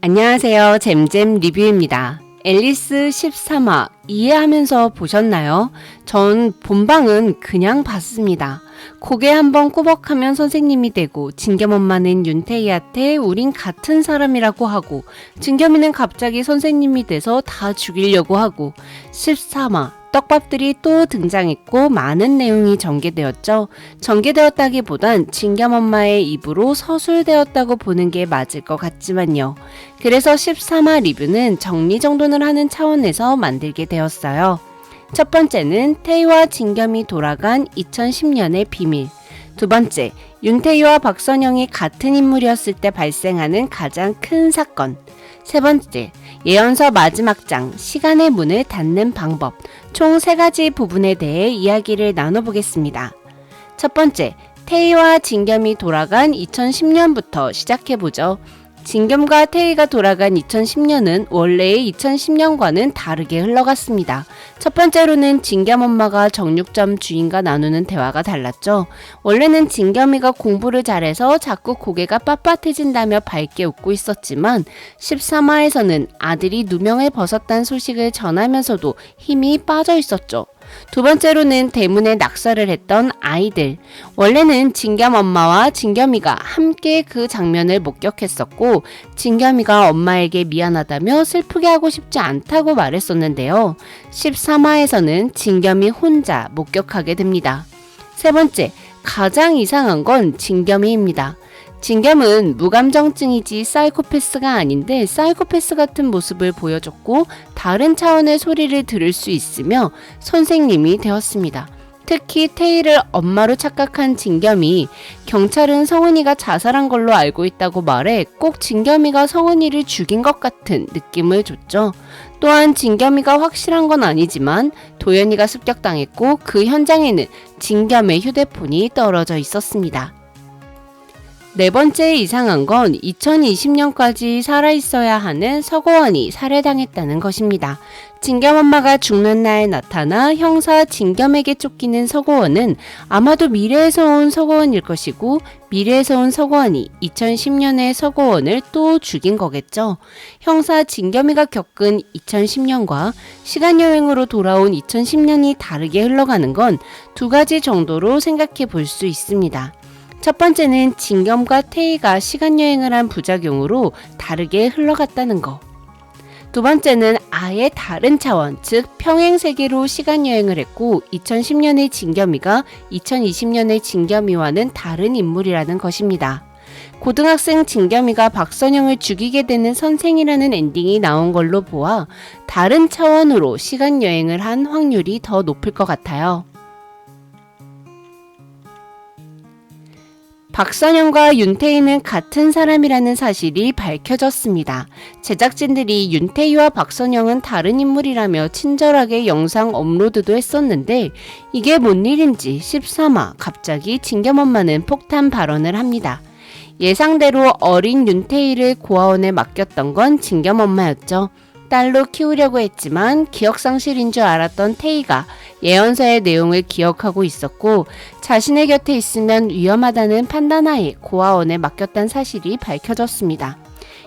안녕하세요. 잼잼 리뷰입니다. 앨리스 13화 이해하면서 보셨나요? 전 본방은 그냥 봤습니다. 고개 한번 꾸벅하면 선생님이 되고 진겸 엄마는 윤태희한테 우린 같은 사람이라고 하고 진겸이는 갑자기 선생님이 돼서 다 죽이려고 하고 13화 떡밥들이 또 등장했고 많은 내용이 전개되었죠. 전개되었다기보단 진겸 엄마의 입으로 서술되었다고 보는 게 맞을 것 같지만요. 그래서 13화 리뷰는 정리정돈을 하는 차원에서 만들게 되었어요. 첫 번째는 태희와 진겸이 돌아간 2010년의 비밀. 두 번째, 윤태희와 박선영이 같은 인물이었을 때 발생하는 가장 큰 사건. 세 번째, 예언서 마지막 장, 시간의 문을 닫는 방법. 총 세 가지 부분에 대해 이야기를 나눠보겠습니다. 첫 번째, 태희와 진겸이 돌아간 2010년부터 시작해보죠. 진겸과 태희가 돌아간 2010년은 원래의 2010년과는 다르게 흘러갔습니다. 첫 번째로는 진겸 엄마가 정육점 주인과 나누는 대화가 달랐죠. 원래는 진겸이가 공부를 잘해서 자꾸 고개가 빳빳해진다며 밝게 웃고 있었지만 13화에서는 아들이 누명을 벗었다는 소식을 전하면서도 힘이 빠져 있었죠. 두 번째로는 대문에 낙서를 했던 아이들. 원래는 진겸 엄마와 진겸이가 함께 그 장면을 목격했었고, 진겸이가 엄마에게 미안하다며 슬프게 하고 싶지 않다고 말했었는데요. 13화에서는 진겸이 혼자 목격하게 됩니다. 세 번째, 가장 이상한 건 진겸이입니다. 진겸은 무감정증이지 사이코패스가 아닌데 사이코패스 같은 모습을 보여줬고 다른 차원의 소리를 들을 수 있으며 선생님이 되었습니다. 특히 테이를 엄마로 착각한 진겸이 경찰은 성은이가 자살한 걸로 알고 있다고 말해 꼭 진겸이가 성은이를 죽인 것 같은 느낌을 줬죠. 또한 진겸이가 확실한 건 아니지만 도연이가 습격당했고 그 현장에는 진겸의 휴대폰이 떨어져 있었습니다. 네 번째 이상한 건 2020년까지 살아있어야 하는 서고원이 살해당했다는 것입니다. 진겸 엄마가 죽는 날 나타나 형사 진겸에게 쫓기는 서고원은 아마도 미래에서 온 서고원일 것이고 미래에서 온 서고원이 2010년의 서고원을 또 죽인 거겠죠. 형사 진겸이가 겪은 2010년과 시간여행으로 돌아온 2010년이 다르게 흘러가는 건 두 가지 정도로 생각해 볼 수 있습니다. 첫 번째는 진겸과 태희가 시간여행을 한 부작용으로 다르게 흘러갔다는 거. 두 번째는 아예 다른 차원, 즉 평행세계로 시간여행을 했고 2010년의 진겸이가 2020년의 진겸이와는 다른 인물이라는 것입니다. 고등학생 진겸이가 박선영을 죽이게 되는 선생이라는 엔딩이 나온 걸로 보아 다른 차원으로 시간여행을 한 확률이 더 높을 것 같아요. 박선영과 윤태희는 같은 사람이라는 사실이 밝혀졌습니다. 제작진들이 윤태희와 박선영은 다른 인물이라며 친절하게 영상 업로드도 했었는데 이게 뭔 일인지 13화 갑자기 진겸엄마는 폭탄 발언을 합니다. 예상대로 어린 윤태희를 고아원에 맡겼던 건 진겸엄마였죠. 딸로 키우려고 했지만 기억상실인 줄 알았던 태희가 예언서의 내용을 기억하고 있었고 자신의 곁에 있으면 위험하다는 판단하에 고아원에 맡겼다는 사실이 밝혀졌습니다.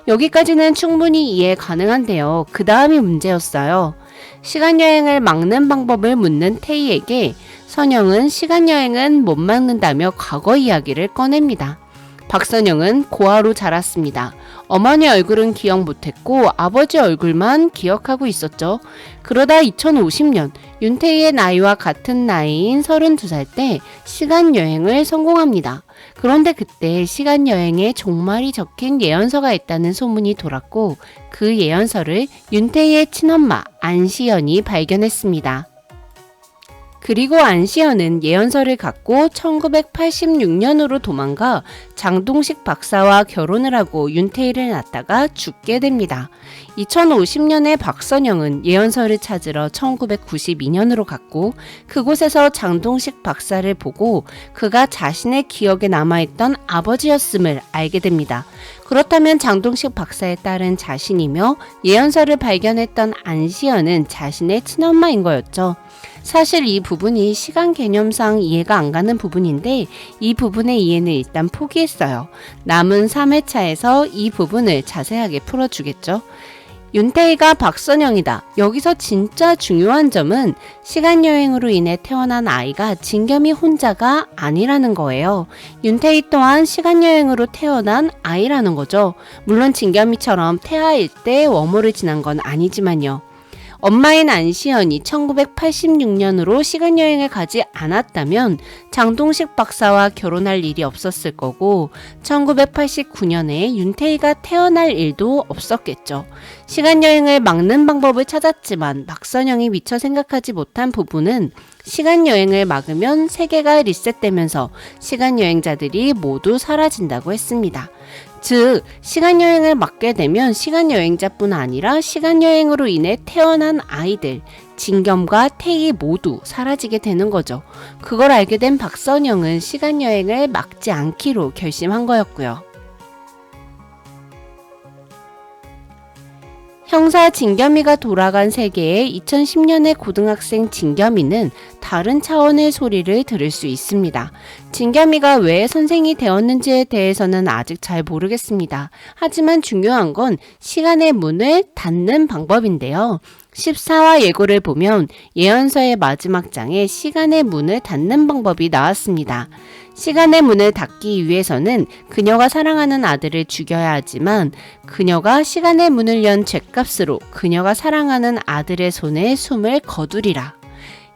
여기까지는 충분히 이해 가능한데요. 그 다음이 문제였어요. 시간여행을 막는 방법을 묻는 태희에게 선영은 시간여행은 못 막는다며 과거 이야기를 꺼냅니다. 박선영은 고아로 자랐습니다. 어머니 얼굴은 기억 못했고 아버지 얼굴만 기억하고 있었죠. 그러다 2050년 윤태희의 나이와 같은 나이인 32살 때 시간 여행을 성공합니다. 그런데 그때 시간 여행에 종말이 적힌 예언서가 있다는 소문이 돌았고 그 예언서를 윤태희의 친엄마 안시연이 발견했습니다. 그리고 안시현은 예언서를 갖고 1986년으로 도망가 장동식 박사와 결혼을 하고 윤태희를 낳다가 죽게 됩니다. 2050년에 박선영은 예언서를 찾으러 1992년으로 갔고 그곳에서 장동식 박사를 보고 그가 자신의 기억에 남아있던 아버지였음을 알게 됩니다. 그렇다면 장동식 박사의 딸은 자신이며 예언서를 발견했던 안시연은 자신의 친엄마인 거였죠. 사실 이 부분이 시간 개념상 이해가 안 가는 부분인데 이 부분의 이해는 일단 포기했어요. 남은 3회차에서 이 부분을 자세하게 풀어주겠죠. 윤태희가 박선영이다. 여기서 진짜 중요한 점은 시간 여행으로 인해 태어난 아이가 진겸이 혼자가 아니라는 거예요. 윤태희 또한 시간 여행으로 태어난 아이라는 거죠. 물론 진겸이처럼 태아일 때 웜홀을 지난 건 아니지만요. 엄마인 안시연이 1986년으로 시간여행을 가지 않았다면 장동식 박사와 결혼할 일이 없었을 거고 1989년에 윤태희가 태어날 일도 없었겠죠. 시간여행을 막는 방법을 찾았지만 박선영이 미처 생각하지 못한 부분은 시간여행을 막으면 세계가 리셋되면서 시간여행자들이 모두 사라진다고 했습니다. 즉, 시간여행을 막게 되면 시간여행자뿐 아니라 시간여행으로 인해 태어난 아이들, 진겸과 태희 모두 사라지게 되는 거죠. 그걸 알게 된 박선영은 시간여행을 막지 않기로 결심한 거였고요. 형사 진겸이가 돌아간 세계의 2010년의 고등학생 진겸이는 다른 차원의 소리를 들을 수 있습니다. 진겸이가 왜 선생이 되었는지에 대해서는 아직 잘 모르겠습니다. 하지만 중요한 건 시간의 문을 닫는 방법인데요. 14화 예고를 보면 예언서의 마지막 장에 시간의 문을 닫는 방법이 나왔습니다. 시간의 문을 닫기 위해서는 그녀가 사랑하는 아들을 죽여야 하지만 그녀가 시간의 문을 연 죗값으로 그녀가 사랑하는 아들의 손에 숨을 거두리라.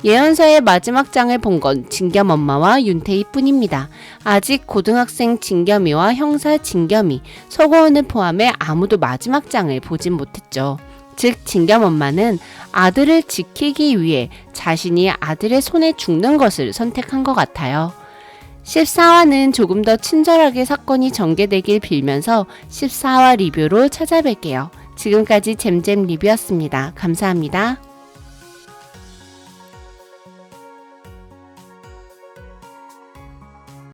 예언서의 마지막 장을 본 건 진겸 엄마와 윤태희 뿐입니다. 아직 고등학생 진겸이와 형사 진겸이, 서고원을 포함해 아무도 마지막 장을 보진 못했죠. 즉, 진겸 엄마는 아들을 지키기 위해 자신이 아들의 손에 죽는 것을 선택한 것 같아요. 14화는 조금 더 친절하게 사건이 전개되길 빌면서 14화 리뷰로 찾아뵐게요. 지금까지 잼잼 리뷰였습니다. 감사합니다.